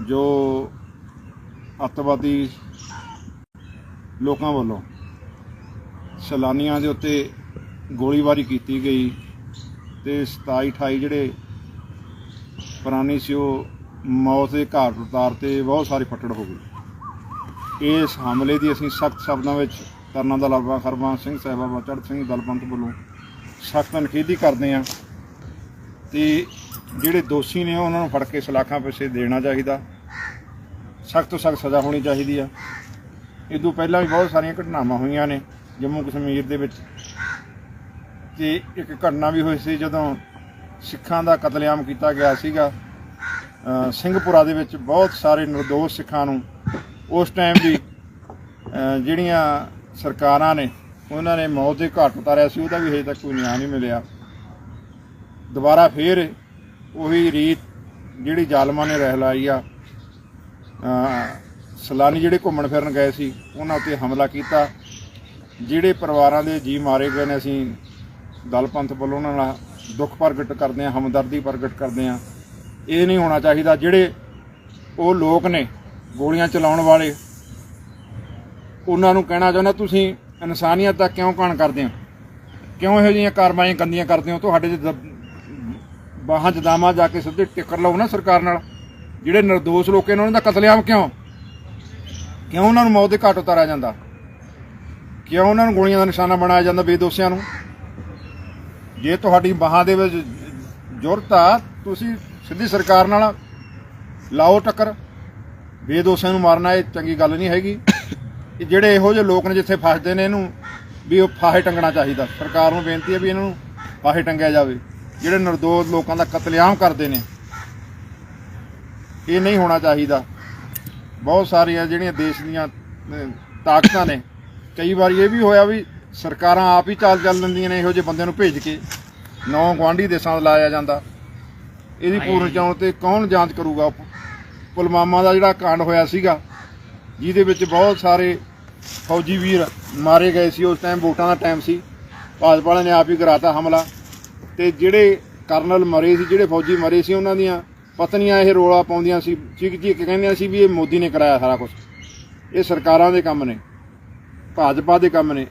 ਜੋ ਅੱਤਵਾਦੀ ਲੋਕਾਂ ਵੱਲੋਂ ਸੈਲਾਨੀਆਂ ਦੇ ਉੱਤੇ ਗੋਲੀਬਾਰੀ ਕੀਤੀ ਗਈ ਤੇ 27 28 ਜਿਹੜੇ ਪ੍ਰਾਣੀ ਸੀ ਉਹ ਮੌਤ ਦੇ ਘਾਟ ਉਤਾਰ ਤੇ ਬਹੁਤ ਸਾਰੇ ਫੱਟੜ ਹੋ ਗਏ ਇਸ ਹਮਲੇ ਦੀ ਅਸੀਂ ਸਖਤ ਸ਼ਬਦਾਂ ਵਿੱਚ ਕਰਨਾ ਦਾ ਲਾਬਾ ਖਰਮਾ ਸਿੰਘ ਸਾਹਿਬਾਬਾ ਚੜ੍ਹ ਸਿੰਘ ਦਲਪੰਥ ਵੱਲੋਂ ਸਖਤ ਨਿਖੇਧੀ ਕਰਦੇ ਹਾਂ ਤੇ ਜਿਹੜੇ ਦੋਸ਼ੀ ਨੇ ਉਹਨਾਂ ਨੂੰ ਫੜ ਕੇ ਸਲਾਖਾਂ ਪਿੱਛੇ ਦੇਣਾ ਚਾਹੀਦਾ। ਸਖਤ ਤੋਂ ਸਖਤ ਸਜ਼ਾ ਹੋਣੀ ਚਾਹੀਦੀ ਆ। ਇਦੋਂ ਪਹਿਲਾਂ ਵੀ ਬਹੁਤ ਸਾਰੀਆਂ ਘਟਨਾਵਾਂ ਹੋਈਆਂ ਨੇ ਜੰਮੂ ਕਸ਼ਮੀਰ ਦੇ ਵਿੱਚ। ਤੇ ਇੱਕ ਘਟਨਾ ਵੀ ਹੋਈ ਸੀ ਜਦੋਂ ਸਿੱਖਾਂ ਦਾ ਕਤਲੇਆਮ ਕੀਤਾ ਗਿਆ ਸੀਗਾ। ਅ, ਸਿੰਘਪੁਰਾ ਦੇ ਵਿੱਚ ਬਹੁਤ ਸਾਰੇ ਨਿਰਦੋਸ਼ ਸਿੱਖਾਂ ਨੂੰ ਉਸ ਟਾਈਮ ਦੀ ਜਿਹੜੀਆਂ ਸਰਕਾਰਾਂ ਨੇ ਉਹਨਾਂ ਨੇ ਮੌਤ ਦੇ ਘਾਟ ਉਤਾਰਿਆ ਸੀ ਉਹਦਾ ਵੀ ਹਜੇ ਤੱਕ ਕੋਈ ਨਿਆਂ ਨਹੀਂ ਮਿਲਿਆ। ਦੁਬਾਰਾ ਫੇਰ ਉਹੀ ਰੀਤ ਜਿਹੜੀ ਜ਼ਾਲਮਾਂ ਨੇ ਰਹਿ ਲਾਈ ਆ। ਅ, ਸੈਲਾਨੀ ਜਿਹੜੇ ਘੁੰਮਣ ਫਿਰਨ ਗਏ ਸੀ ਉਹਨਾਂ ਉੱਤੇ ਹਮਲਾ ਕੀਤਾ। ਜਿਹੜੇ ਪਰਿਵਾਰਾਂ ਦੇ ਜੀ ਮਾਰੇ ਗਏ ਨੇ ਅਸੀਂ ਦਲ ਪੰਥ ਵੱਲੋਂ ਉਹਨਾਂ ਨਾਲ ਦੁੱਖ ਪ੍ਰਗਟ ਕਰਦੇ ਹਾਂ ਹਮਦਰਦੀ ਪ੍ਰਗਟ ਕਰਦੇ ਹਾਂ। ਇਹ ਨਹੀਂ ਹੋਣਾ ਚਾਹੀਦਾ ਜਿਹੜੇ ਉਹ ਲੋਕ ਨੇ ਗੋਲੀਆਂ ਚਲਾਉਣ ਵਾਲੇ ਉਹਨਾਂ ਨੂੰ ਕਹਿਣਾ ਚਾਹੁੰਦਾ ਤੁਸੀਂ ਇਨਸਾਨੀਅਤ ਦਾ ਕਿਉਂ ਕਾਣ ਕਰਦੇ ਹੋ? ਕਿਉਂ ਇਹੋ ਜਿਹੀਆਂ ਕਾਰਵਾਈਆਂ ਗੰਦੀਆਂ ਕਰਦੇ ਹੋ? ਤੁਹਾਡੇ ਚ ਦਬ- ਬਾਹਾਂ 'ਚ ਜਾ ਕੇ ਸਿੱਧੇ ਟਿੱਕਰ ਲਾਓ ਨਾ ਸਰਕਾਰ ਨਾਲ। ਜਿਹੜੇ ਨਿਰਦੋਸ਼ ਲੋਕ ਨੇ, ਉਹਨਾਂ ਦਾ ਕਤਲੇਆਮ ਕਿਉਂ? ਕਿਉਂ ਉਹਨਾਂ ਨੂੰ ਮੌਤ ਦੇ ਘਾਟ ਉਤਾਰਿਆ ਜਾਂਦਾ? ਕਿਉਂ ਉਹਨਾਂ ਨੂੰ ਗੋਲੀਆਂ ਦਾ ਨਿਸ਼ਾਨਾ ਬਣਾਇਆ ਜਾਂਦਾ ਬੇਦੋਸ਼ੀਆਂ ਨੂੰ? ਜੇ ਤੁਹਾਡੀ ਬਾਹਾਂ ਦੇ ਵਿੱਚ ਜ਼ੁਰਤ ਆ, ਤੁਸੀਂ ਸਿੱਧੀ ਸਰਕਾਰ ਨਾਲ ਲਾਓ ਟੱਕਰ। ਬੇਦੋਸ਼ੀਆਂ ਨੂੰ ਮਾਰਨਾ ਇਹ ਚੰਗੀ ਗੱਲ ਨਹੀਂ ਹੈਗੀ। ਇਹ ਜਿਹੜੇ ਇਹੋ ਜਿਹੇ ਲੋਕ ਨੇ ਜਿੱਥੇ ਫਸਦੇ ਨੇ, ਇਹਨੂੰ ਵੀ ਉਹ ਫਾਹੇ ਟੰਗਣਾ ਚਾਹੀਦਾ। ਸਰਕਾਰ ਨੂੰ ਬੇਨਤੀ ਹੈ ਵੀ ਇਹਨਾਂ ਨੂੰ ਫਾਹੇ ਟੰਗਿਆ ਜਾਵੇ। ਜਿਹੜੇ ਨਿਰਦੋਸ਼ ਲੋਕਾਂ ਦਾ ਕਤਲੇਆਮ ਕਰਦੇ ਨੇ ਇਹ ਨਹੀਂ ਹੋਣਾ ਚਾਹੀਦਾ। ਬਹੁਤ ਸਾਰੀਆਂ ਜਿਹੜੀਆਂ ਦੇਸ਼ ਦੀਆਂ ਤਾਕਤਾਂ ਨੇ ਕਈ ਵਾਰੀ ਇਹ ਵੀ ਹੋਇਆ ਵੀ ਸਰਕਾਰਾਂ ਆਪ ਹੀ ਚਾਲ ਚੱਲ ਲੈਂਦੀਆਂ ਨੇ ਇਹੋ ਜਿਹੇ ਬੰਦਿਆਂ ਨੂੰ ਭੇਜ ਕੇ ਨੌ ਗਵਾਂਢੀ ਦੇਸ਼ਾਂ ਦਾ ਲਾਇਆ ਜਾਂਦਾ। ਇਹਦੀ ਪੂਰਨ ਚੋਣ ਤੇ ਕੌਣ ਜਾਂਚ ਕਰੂਗਾ? ਪੁਲਵਾਮਾ ਦਾ ਜਿਹੜਾ ਕਾਂਡ ਹੋਇਆ ਸੀਗਾ ਜਿਹਦੇ ਵਿੱਚ ਬਹੁਤ ਸਾਰੇ ਫੌਜੀ ਵੀਰ ਮਾਰੇ ਗਏ ਸੀ ਉਸ ਟਾਈਮ ਵੋਟਾਂ ਦਾ ਟਾਈਮ ਸੀ। ਭਾਜਪਾ ਵਾਲਿਆਂ ਨੇ ਆਪ ਹੀ ਕਰਾਤਾ ਹਮਲਾ। ਤੇ ਜਿਹੜੇ ਕਰਨਲ ਮਰੇ ਸੀ, ਜਿਹੜੇ ਫੌਜੀ ਮਰੇ ਸੀ ਉਹਨਾਂ ਦੀਆਂ ਪਤਨੀਆਂ ਇਹ ਰੋਲਾ ਪਾਉਂਦੀਆਂ ਸੀ। ਚੀਕ ਚੀਕ ਕਹਿੰਦੀਆਂ ਸੀ ਵੀ ਇਹ ਮੋਦੀ ਨੇ ਕਰਾਇਆ ਸਾਰਾ ਕੁਝ ਇਹ ਸਰਕਾਰਾਂ ਦੇ ਕੰਮ ਨੇ, ਭਾਜਪਾ ਦੇ ਕੰਮ ਨੇ।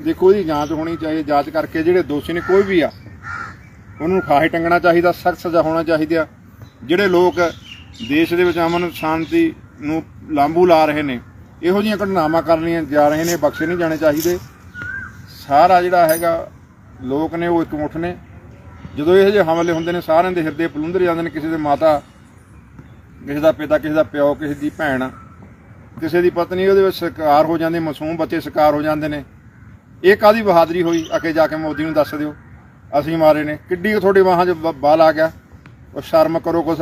ਦੇਖੋ ਇਹਦੀ ਜਾਂਚ ਹੋਣੀ ਚਾਹੀਦੀ, ਜਾਂਚ ਕਰਕੇ ਜਿਹੜੇ ਦੋਸ਼ੀ ਨੇ ਕੋਈ ਵੀ ਆ, ਉਹਨੂੰ ਨੂੰ ਟੰਗਣਾ ਚਾਹੀਦਾ, ਸਖਤ ਸਜ਼ਾ ਹੋਣਾ ਚਾਹੀਦੀ ਆ। ਜਿਹੜੇ ਲੋਕ ਦੇਸ਼ ਦੇ ਵਿੱਚ ਅਮਨ ਸ਼ਾਂਤੀ ਨੂੰ ਲਾਂਬੂ ਲਾ ਰਹੇ ਨੇ, ਇਹੋ ਜਿਹੀਆਂ ਘਟਨਾਵਾਂ ਕਰਨੀਆਂ ਜਾ ਰਹੇ ਨੇ, ਬਖਸ਼ੇ ਨਹੀਂ ਜਾਣੇ ਚਾਹੀਦੇ। ਸਾਰਾ ਜਿਹੜਾ ਹੈਗਾ ਲੋਕ ਨੇ ਉਹ ਇੱਕ ਮੁੱਠ ਨੇ। ਜਦੋਂ ਇਹੋ ਜਿਹੇ ਹਮਲੇ ਹੁੰਦੇ ਨੇ, ਸਾਰਿਆਂ ਦੇ ਹਿਰਦੇ ਪਲੁੰਦਰ ਜਾਂਦੇ ਨੇ, ਕਿਸੇ ਦੇ ਮਾਤਾ, ਕਿਸੇ ਦਾ ਪਿਤਾ, ਕਿਸੇ ਦਾ ਪਿਓ, ਕਿਸੇ ਦੀ ਭੈਣ, ਕਿਸੇ ਦੀ ਪਤਨੀ, ਉਹਦੇ ਵਿੱਚ ਸ਼ਿਕਾਰ ਹੋ ਜਾਂਦੇ, ਮਾਸੂਮ ਬੱਚੇ ਸ਼ਿਕਾਰ ਹੋ ਜਾਂਦੇ ਨੇ। ਇਹ ਕਾਦੀ ਬਹਾਦਰੀ ਹੋਈ? ਅੱਗੇ ਜਾ ਕੇ ਮੋਦੀ ਨੂੰ ਦੱਸ ਦਿਓ। ਅਸੀਂ ਮਾਰੇ ਨੇ। ਕਿੱਡੀ ਤੁਹਾਡੇ ਵਾਹਾਂ 'ਚ ਬਾਲ ਆ ਗਿਆ। ਉਹ ਸ਼ਰਮ ਕਰੋ ਕੁਛ।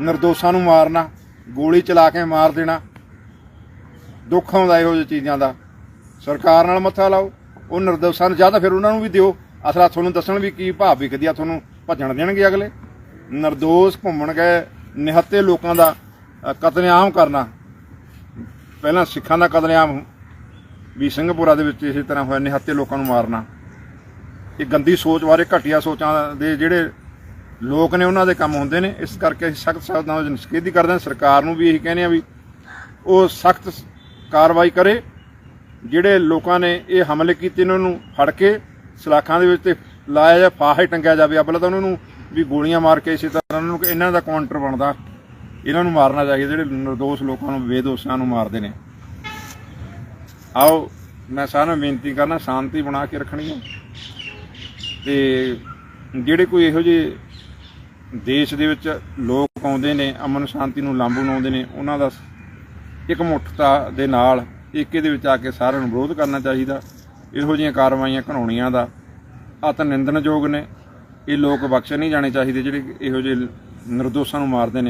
ਨਿਰਦੋਸ਼ਾਂ ਨੂੰ ਮਾਰਨਾ, ਗੋਲੀ ਚਲਾ ਕੇ ਮਾਰ ਦੇਣਾ। ਦੁੱਖ ਆਉਂਦਾ ਇਹੋ ਜਿਹੀ ਚੀਜ਼ਾਂ ਦਾ। ਸਰਕਾਰ ਨਾਲ ਮੱਥਾ ਲਾਓ। ਉਹ ਨਿਰਦੋਸ਼ਾਂ ਨੂੰ ਜਾਂ ਤਾਂ ਫਿਰ ਉਹਨਾਂ ਨੂੰ ਵੀ ਦਿਓ। ਅਸਲਾ ਤੁਹਾਨੂੰ ਦੱਸਣ ਵੀ ਕੀ ਭਾਵ ਵਿਕਦੀ ਆ ਤੁਹਾਨੂੰ ਭੱਜਣ ਦੇਣਗੇ ਅਗਲੇ। ਨਿਰਦੋਸ਼ ਘੁੰਮਣ ਗਏ ਨਿਹੱਤੇ ਲੋਕਾਂ ਦਾ ਅ, ਕਤਲੇਆਮ ਕਰਨਾ। ਪਹਿਲਾਂ ਸਿੱਖਾਂ ਦਾ ਕਤਲੇਆਮ ਵੀ ਸਿੰਘਪੁਰਾ ਦੇ ਵਿੱਚ ਇਸੇ ਤਰ੍ਹਾਂ ਹੋਇਆ ਨਿਹੱਤੇ ਲੋਕਾਂ ਨੂੰ ਮਾਰਨਾ। ਇਹ ਗੰਦੀ ਸੋਚ ਬਾਰੇ ਘਟੀਆ ਸੋਚਾਂ ਦੇ ਜਿਹੜੇ ਲੋਕ ਨੇ ਉਹਨਾਂ ਦੇ ਕੰਮ ਹੁੰਦੇ ਨੇ। ਇਸ ਕਰਕੇ ਅਸੀਂ ਸਖਤ ਸ਼ਬਦਾਂ ਵਿੱਚ ਨਿਸ਼ਚੇਧੀ ਕਰਦੇ ਹਾਂ। ਸਰਕਾਰ ਨੂੰ ਵੀ ਇਹੀ ਕਹਿੰਦੇ ਆ ਵੀ ਉਹ ਸਖਤ ਕਾਰਵਾਈ ਕਰੇ। ਜਿਹੜੇ ਲੋਕਾਂ ਨੇ ਇਹ ਹਮਲੇ ਕੀਤੇ ਇਹਨਾਂ ਨੂੰ ਫੜ ਕੇ ਸਲਾਖਾਂ ਦੇ ਵਿੱਚ ਤੇ ਲਾਇਆ ਜਾਂ ਫਾਹੇ ਟੰਗਿਆ ਜਾਵੇ ਅਬਲ ਤਾਂ ਉਹਨਾਂ ਨੂੰ ਵੀ ਗੋਲੀਆਂ ਮਾਰ ਕੇ ਇਸੇ ਤਰ੍ਹਾਂ ਉਹਨਾਂ ਨੂੰ ਇਹਨਾਂ ਦਾ ਕਾਊਂਟਰ ਬਣਦਾ। ਇਹਨਾਂ ਨੂੰ ਮਾਰਨਾ ਚਾਹੀਦਾ, ਜਿਹੜੇ ਨਿਰਦੋਸ਼ ਲੋਕਾਂ ਨੂੰ, ਬੇਦੋਸ਼ਾਂ ਨੂੰ ਮਾਰਦੇ ਨੇ। ਆਓ, ਮੈਂ ਸਾਰਿਆਂ ਨੂੰ ਬੇਨਤੀ ਕਰਨਾ, ਸ਼ਾਂਤੀ ਬਣਾ ਕੇ ਰੱਖਣੀ ਹੈ। ਤੇ ਜਿਹੜੇ ਕੋਈ ਇਹੋ ਜਿਹੇ ਦੇਸ਼ ਦੇ ਵਿੱਚ ਲੋਕ ਆਉਂਦੇ ਨੇ, ਅਮਨ ਸ਼ਾਂਤੀ ਨੂੰ ਲਾਂਬੂ ਲਾਉਂਦੇ ਨੇ, ਉਹਨਾਂ ਦਾ ਇੱਕ ਮੁੱਠਤਾ ਦੇ ਨਾਲ ਏਕੇ ਦੇ ਵਿੱਚ ਆ ਕੇ ਸਾਰਿਆਂ ਨੂੰ ਵਿਰੋਧ ਕਰਨਾ ਚਾਹੀਦਾ। ਇਹੋ ਜਿਹੀਆਂ ਕਾਰਵਾਈਆਂ ਘਣਾਉਣੀਆਂ ਦਾ ਅਤ ਨਿੰਦਣਯੋਗ ਨੇ। ਇਹ ਲੋਕ ਬਖਸ਼ੇ ਨਹੀਂ ਜਾਣੇ ਚਾਹੀਦੇ ਜਿਹੜੇ ਇਹੋ ਜਿਹੇ ਨਿਰਦੋਸ਼ਾਂ ਨੂੰ ਮਾਰਦੇ ਨੇ।